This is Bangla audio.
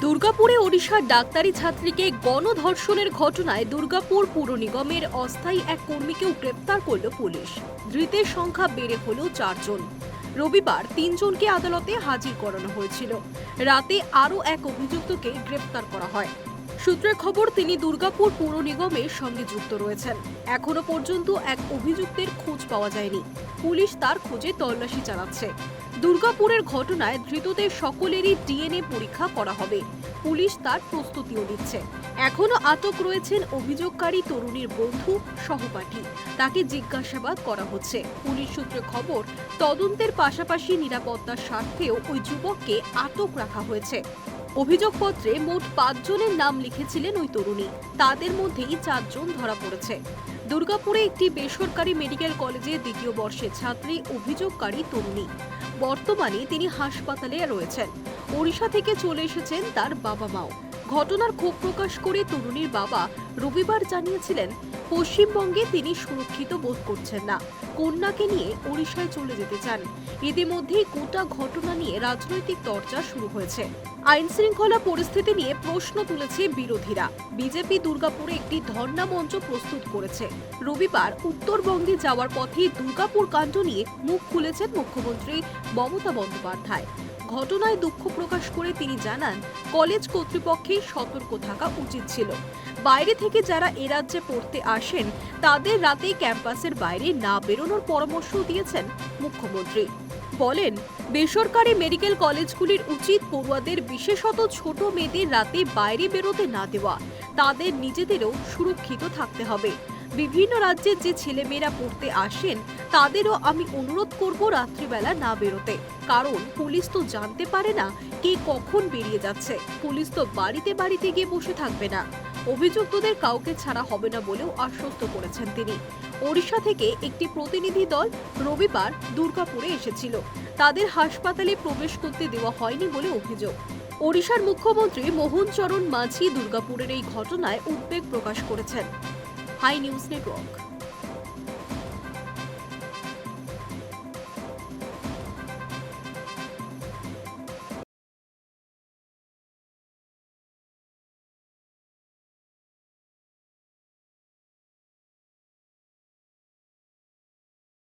দুর্গাপুরে ওড়িশার ডাক্তারি ছাত্রীকে গণধর্ষণের ঘটনায় দুর্গাপুর পুর নিগমের অস্থায়ী এক কর্মীকেও গ্রেপ্তার করল পুলিশ। ধৃতের সংখ্যা বেড়ে হল চারজন। রবিবার তিনজনকে আদালতে হাজির করানো হয়েছিল। রাতে আরও এক অভিযুক্তকে গ্রেপ্তার করা হয়। সূত্রের খবর, তিনি দুর্গাপুর পুর নিগমের সঙ্গে যুক্ত রয়েছেন। এখনও পর্যন্ত এক অভিযুক্তের খোঁজ পাওয়া যায়নি। পুলিশ তার খোঁজে তল্লাশি চালাচ্ছে। দুর্গাপুরের ঘটনায় ধৃতদের সকলেরই ডিএনএ পরীক্ষা করা হবে। পুলিশ তার প্রস্তুতিও নিচ্ছে। এখনও আটক রয়েছেন অভিযোগকারী তরুণীর বন্ধু, সহপাঠী। তাকে জিজ্ঞাসাবাদ করা হচ্ছে। পুলিশ সূত্রে খবর, তদন্তের পাশাপাশি নিরাপত্তার স্বার্থেও ওই যুবককে আটক রাখা হয়েছে। অভিযোগপত্রে মোট পাঁচজনের নাম লিখেছিলেন ওই তরুণী। তাদের মধ্যেই চারজন ধরা পড়েছে। দুর্গাপুরে একটি বেসরকারি মেডিকেল কলেজে দ্বিতীয় বর্ষের ছাত্রী, অভিযোগকারী তরুণী। বর্তমানে তিনি হাসপাতালে রয়েছেন। ওড়িশা থেকে চলে এসেছেন তার বাবা মাও ঘটনার ক্ষোভ প্রকাশ করে তরুণীর বাবা রবিবার জানিয়েছিলেন, পশ্চিমবঙ্গে তিনি সুরক্ষিত বোধ করছেন না। কন্যাকে নিয়ে ওড়িশায় চলে যেতে চান। ইতিমধ্যেই গোটা ঘটনা নিয়ে রাজনৈতিক চর্চা শুরু হয়েছে। আইন শৃঙ্খলা পরিস্থিতি নিয়ে প্রশ্ন তুলেছে বিরোধীরা। বিজেপি দুর্গাপুরে একটি ধর্ণা মঞ্চ প্রস্তুত করেছে। রবিবার উত্তরবঙ্গে যাওয়ার পথে দুর্গাপুর কাণ্ড নিয়ে মুখ খুলেছেন মুখ্যমন্ত্রী মমতা বন্দ্যোপাধ্যায়। ঘটনায় দুঃখ প্রকাশ করে তিনি জানান, কলেজ কর্তৃপক্ষের সতর্ক থাকা উচিত ছিল। বাইরে থেকে যারা এ রাজ্যে পড়তে আসেন, তাদের রাতে ক্যাম্পাসের বাইরে না বেরোনোর পরামর্শ দিয়েছেন মুখ্যমন্ত্রী। বলেন, বেসরকারি মেডিকেল কলেজগুলির উচিত পড়ুয়াদের বিশেষত ছোট মেয়েদের রাতে বাইরে বেরোতে না দেওয়া। তাদের নিজেদেরও সুরক্ষিত থাকতে হবে। বিভিন্ন রাজ্যের যে ছেলেমেয়েরা পড়তে আসেন, তাদেরও আমি অনুরোধ করব রাত্রিবেলা না বেরোতে। কারণ পুলিশ তো জানতে পারে না কে কখন বেরিয়ে যাচ্ছে। পুলিশ তো বাড়িতে বাড়িতে গিয়ে বসে থাকবে না। অভিযুক্তদের কাউকে ছাড়া হবে না বলেও আশ্বস্ত করেছেন তিনি। ওড়িশা থেকে একটি প্রতিনিধি দল রবিবার দুর্গাপুরে এসেছিল। তাদের হাসপাতালে প্রবেশ করতে দেওয়া হয়নি বলে অভিযোগ। ওড়িশার মুখ্যমন্ত্রী মোহন চরণ মাঝি দুর্গাপুরের এই ঘটনায় উদ্বেগ প্রকাশ করেছেন। High News Network.